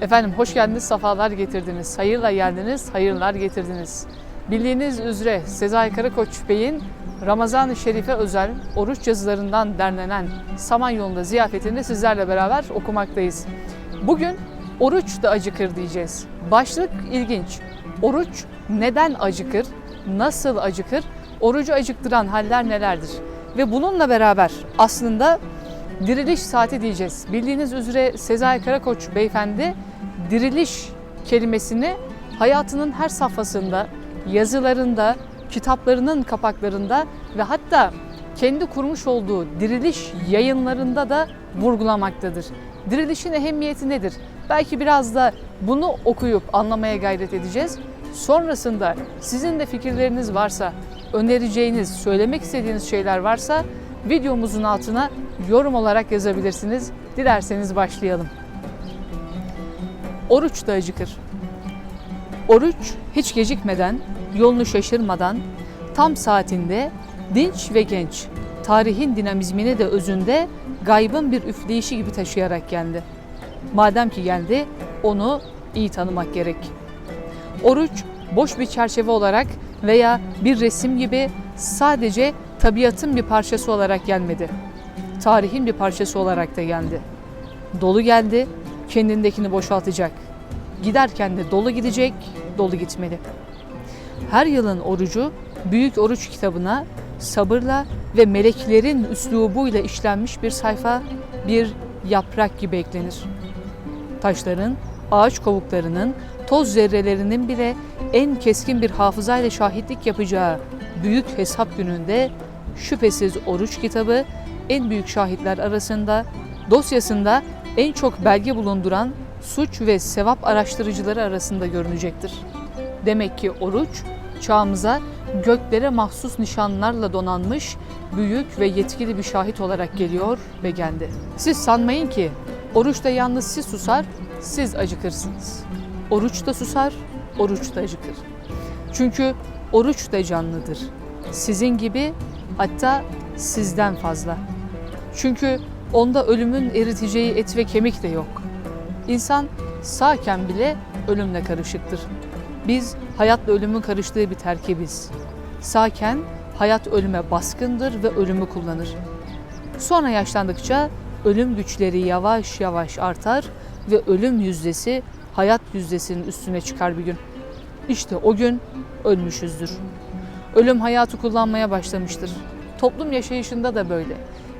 Efendim hoş geldiniz, sefalar getirdiniz. Hayırla geldiniz, hayırlar getirdiniz. Bildiğiniz üzere Sezai Karakoç Bey'in Ramazan-ı Şerif'e özel oruç yazılarından derlenen Samanyolu'nda ziyafetini sizlerle beraber okumaktayız. Bugün oruç da acıkır diyeceğiz. Başlık ilginç. Oruç neden acıkır? Nasıl acıkır? Orucu acıktıran haller nelerdir? Ve bununla beraber aslında diriliş saati diyeceğiz. Bildiğiniz üzere Sezai Karakoç beyefendi diriliş kelimesini hayatının her safhasında, yazılarında, kitaplarının kapaklarında ve hatta kendi kurmuş olduğu diriliş yayınlarında da vurgulamaktadır. Dirilişin ehemmiyeti nedir? Belki biraz da bunu okuyup anlamaya gayret edeceğiz. Sonrasında sizin de fikirleriniz varsa, önereceğiniz, söylemek istediğiniz şeyler varsa videomuzun altına yorum olarak yazabilirsiniz. Dilerseniz başlayalım. Oruç da acıkır. Oruç hiç gecikmeden, yolunu şaşırmadan, tam saatinde, dinç ve genç, tarihin dinamizmini de özünde gaybın bir üfleyişi gibi taşıyarak geldi. Madem ki geldi, onu iyi tanımak gerek. Oruç boş bir çerçeve olarak veya bir resim gibi sadece tabiatın bir parçası olarak gelmedi. Tarihin bir parçası olarak da geldi. Dolu geldi, kendindekini boşaltacak. Giderken de dolu gidecek, dolu gitmeli. Her yılın orucu Büyük Oruç kitabına sabırla ve meleklerin üslubuyla işlenmiş bir sayfa, bir yaprak gibi eklenir. Taşların, ağaç kovuklarının, toz zerrelerinin bile en keskin bir hafızayla şahitlik yapacağı büyük hesap gününde şüphesiz oruç kitabı en büyük şahitler arasında dosyasında en çok belge bulunduran suç ve sevap araştırıcıları arasında görünecektir. Demek ki oruç çağımıza göklere mahsus nişanlarla donanmış büyük ve yetkili bir şahit olarak geliyor ve geldi. Siz sanmayın ki oruçta yalnız siz susar, siz acıkırsınız. Oruç da susar, oruç da acıkır. Çünkü oruç da canlıdır. Sizin gibi hatta sizden fazla. Çünkü onda ölümün eriteceği et ve kemik de yok. İnsan sağken bile ölümle karışıktır. Biz hayatla ölümün karıştığı bir terkibiz. Sağken hayat ölüme baskındır ve ölümü kullanır. Sonra yaşlandıkça ölüm güçleri yavaş yavaş artar ve ölüm yüzdesi hayat yüzdesinin üstüne çıkar bir gün. İşte o gün ölmüşüzdür. Ölüm hayatı kullanmaya başlamıştır. Toplum yaşayışında da böyle.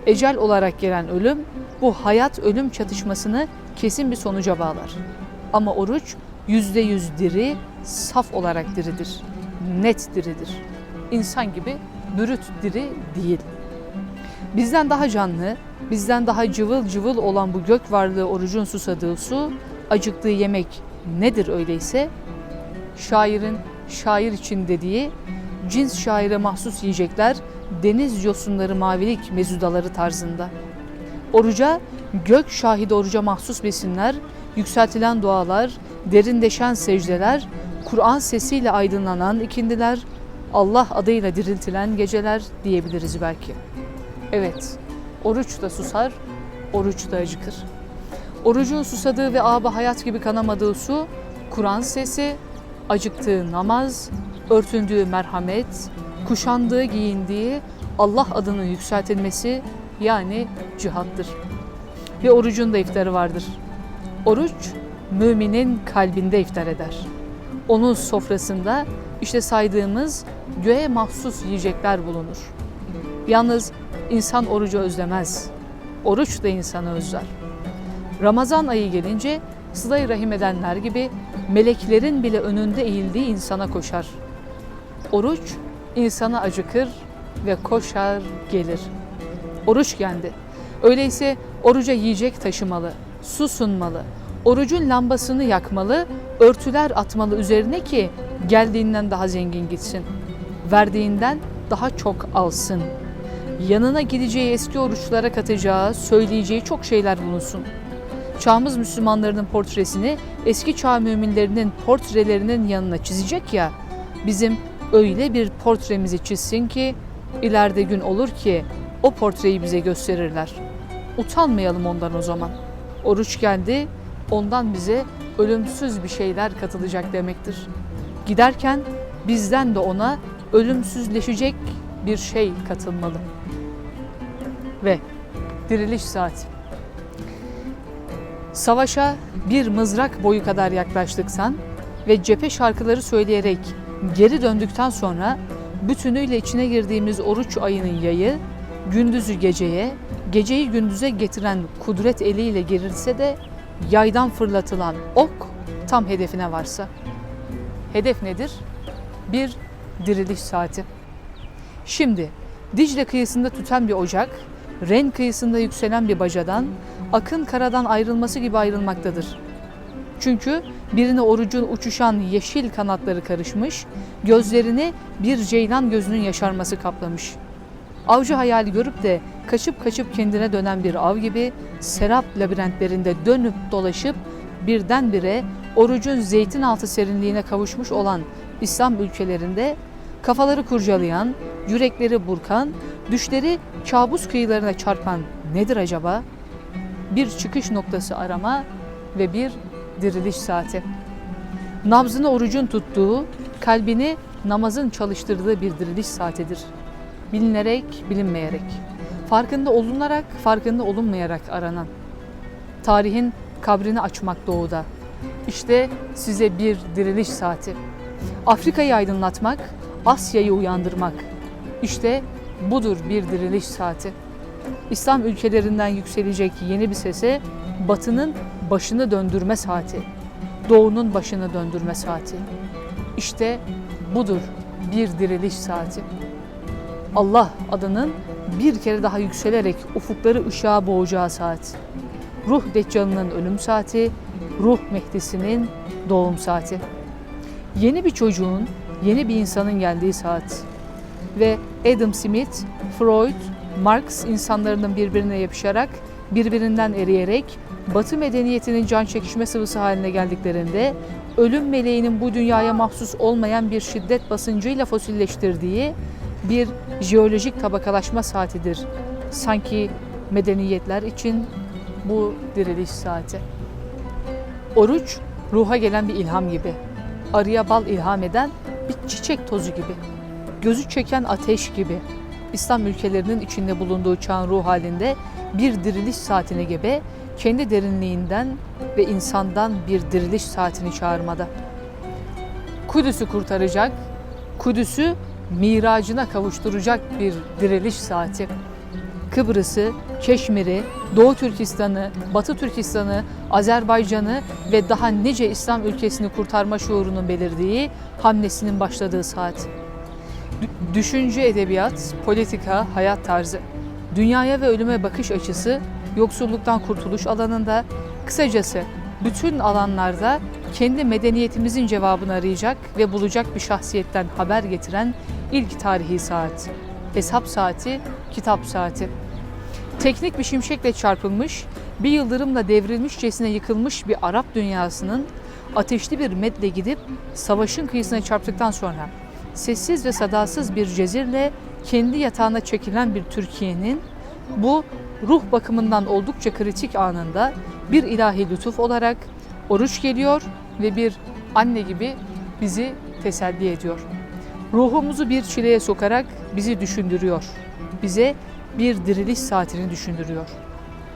Ecel olarak gelen ölüm bu hayat ölüm çatışmasını kesin bir sonuca bağlar. Ama oruç yüzde yüz diri, saf olarak diridir. Net diridir. İnsan gibi bürüt diri değil. Bizden daha canlı, bizden daha cıvıl cıvıl olan bu gök varlığı orucun susadığı su, acıktığı yemek nedir öyleyse? Şairin şair için dediği cins şaire mahsus yiyecekler, deniz yosunları mavilik mezudaları tarzında. Oruca, gök şahidi oruca mahsus besinler, yükseltilen dualar, derinleşen secdeler, Kur'an sesiyle aydınlanan ikindiler, Allah adıyla diriltilen geceler diyebiliriz belki. Evet, oruç da susar, oruç da acıkır. Orucun susadığı ve aba hayat gibi kanamadığı su, Kur'an sesi, acıktığı namaz, örtündüğü merhamet, kuşandığı giyindiği Allah adının yükseltilmesi yani cihattır. Ve orucun da iftarı vardır. Oruç müminin kalbinde iftar eder. Onun sofrasında işte saydığımız göğe mahsus yiyecekler bulunur. Yalnız insan orucu özlemez. Oruç da insanı özler. Ramazan ayı gelince sıla rahim edenler gibi meleklerin bile önünde eğildiği insana koşar. Oruç insana acıkır ve koşar gelir. Oruç geldi. Öyleyse oruca yiyecek taşımalı, su sunmalı, orucun lambasını yakmalı, örtüler atmalı üzerine ki geldiğinden daha zengin gitsin. Verdiğinden daha çok alsın. Yanına gideceği eski oruçlara katacağı, söyleyeceği çok şeyler bulunsun. Çağımız Müslümanlarının portresini eski çağ müminlerinin portrelerinin yanına çizecek ya, bizim öyle bir portremizi çizsin ki ileride gün olur ki o portreyi bize gösterirler. Utanmayalım ondan o zaman. Oruç geldi, ondan bize ölümsüz bir şeyler katılacak demektir. Giderken bizden de ona ölümsüzleşecek bir şey katılmalı. Ve diriliş saati. Savaşa bir mızrak boyu kadar yaklaştıksan ve cephe şarkıları söyleyerek geri döndükten sonra bütünüyle içine girdiğimiz oruç ayının yayı gündüzü geceye, geceyi gündüze getiren kudret eliyle gerilse de yaydan fırlatılan ok tam hedefine varsa. Hedef nedir? Bir diriliş saati. Şimdi Dicle kıyısında tüten bir ocak, Ren kıyısında yükselen bir bacadan, akın karadan ayrılması gibi ayrılmaktadır. Çünkü birine orucun uçuşan yeşil kanatları karışmış, gözlerini bir ceylan gözünün yaşarması kaplamış. Avcı hayali görüp de kaçıp kaçıp kendine dönen bir av gibi serap labirentlerinde dönüp dolaşıp birdenbire orucun zeytin altı serinliğine kavuşmuş olan İslam ülkelerinde kafaları kurcalayan, yürekleri burkan, düşleri kabus kıyılarına çarpan nedir acaba? Bir çıkış noktası arama ve bir diriliş saati. Nabzını orucun tuttuğu, kalbini namazın çalıştırdığı bir diriliş saatidir. Bilinerek, bilinmeyerek, farkında olunarak, farkında olunmayarak aranan. Tarihin kabrini açmak doğuda. İşte size bir diriliş saati. Afrika'yı aydınlatmak, Asya'yı uyandırmak. İşte budur bir diriliş saati. İslam ülkelerinden yükselecek yeni bir sese Batı'nın başını döndürme saati. Doğu'nun başını döndürme saati. İşte budur bir diriliş saati. Allah adının bir kere daha yükselerek ufukları ışığa boğacağı saat. Ruh Deccal'ının ölüm saati, ruh Mehdisi'nin doğum saati. Yeni bir çocuğun, yeni bir insanın geldiği saat. Ve Adam Smith, Freud, Marx insanların birbirine yapışarak, birbirinden eriyerek, Batı medeniyetinin can çekişme sıvısı haline geldiklerinde, ölüm meleğinin bu dünyaya mahsus olmayan bir şiddet basıncıyla fosilleştirdiği bir jeolojik tabakalaşma saatidir. Sanki medeniyetler için bu diriliş saati. Oruç, ruha gelen bir ilham gibi. Arıya bal ilham eden bir çiçek tozu gibi. Gözü çeken ateş gibi. İslam ülkelerinin içinde bulunduğu çağın ruh halinde bir diriliş saatine gebe, kendi derinliğinden ve insandan bir diriliş saatini çağırmada. Kudüs'ü kurtaracak, Kudüs'ü miracına kavuşturacak bir diriliş saati. Kıbrıs'ı, Keşmir'i, Doğu Türkistan'ı, Batı Türkistan'ı, Azerbaycan'ı ve daha nice İslam ülkesini kurtarma şuurunun belirdiği hamlesinin başladığı saat. D- düşünce edebiyat, politika, hayat tarzı, dünyaya ve ölüme bakış açısı, yoksulluktan kurtuluş alanında, kısacası bütün alanlarda kendi medeniyetimizin cevabını arayacak ve bulacak bir şahsiyetten haber getiren ilk tarihi saat. Hesap saati, kitap saati. Teknik bir şimşekle çarpılmış, bir yıldırımla devrilmişçesine yıkılmış bir Arap dünyasının ateşli bir medle gidip savaşın kıyısına çarptıktan sonra sessiz ve sadasız bir cezirle kendi yatağına çekilen bir Türkiye'nin bu ruh bakımından oldukça kritik anında bir ilahi lütuf olarak oruç geliyor ve bir anne gibi bizi teselli ediyor. Ruhumuzu bir çileye sokarak bizi düşündürüyor. Bize bir diriliş saatini düşündürüyor.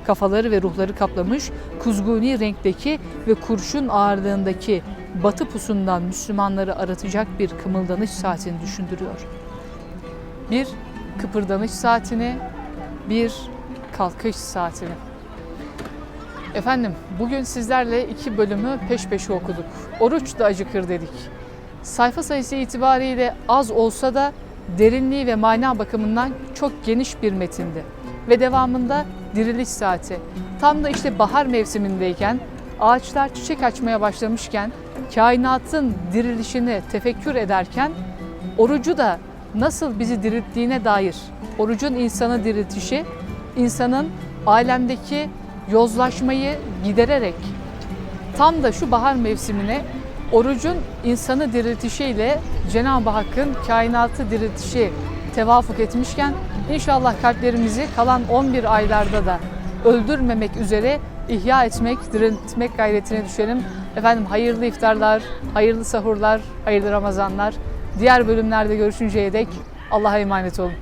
Kafaları ve ruhları kaplamış kuzguni renkteki ve kurşun ağırlığındaki batı pusundan Müslümanları aratacak bir kımıldanış saatini düşündürüyor. Bir kıpırdanış saatini, bir kalkış saatini. Efendim bugün sizlerle iki bölümü peş peşe okuduk. Oruç da acıkır dedik. Sayfa sayısı itibariyle az olsa da derinliği ve mana bakımından çok geniş bir metindi. Ve devamında diriliş saati. Tam da işte bahar mevsimindeyken, ağaçlar çiçek açmaya başlamışken, kainatın dirilişini tefekkür ederken, orucu da nasıl bizi dirilttiğine dair, orucun insanı diriltişi, insanın alemdeki yozlaşmayı gidererek tam da şu bahar mevsimine orucun insanı diriltişiyle Cenab-ı Hakk'ın kainatı diriltişi tevafuk etmişken inşallah kalplerimizi kalan 11 aylarda da öldürmemek üzere ihya etmek, diriltmek gayretine düşelim. Efendim hayırlı iftarlar, hayırlı sahurlar, hayırlı Ramazanlar. Diğer bölümlerde görüşünceye dek Allah'a emanet olun.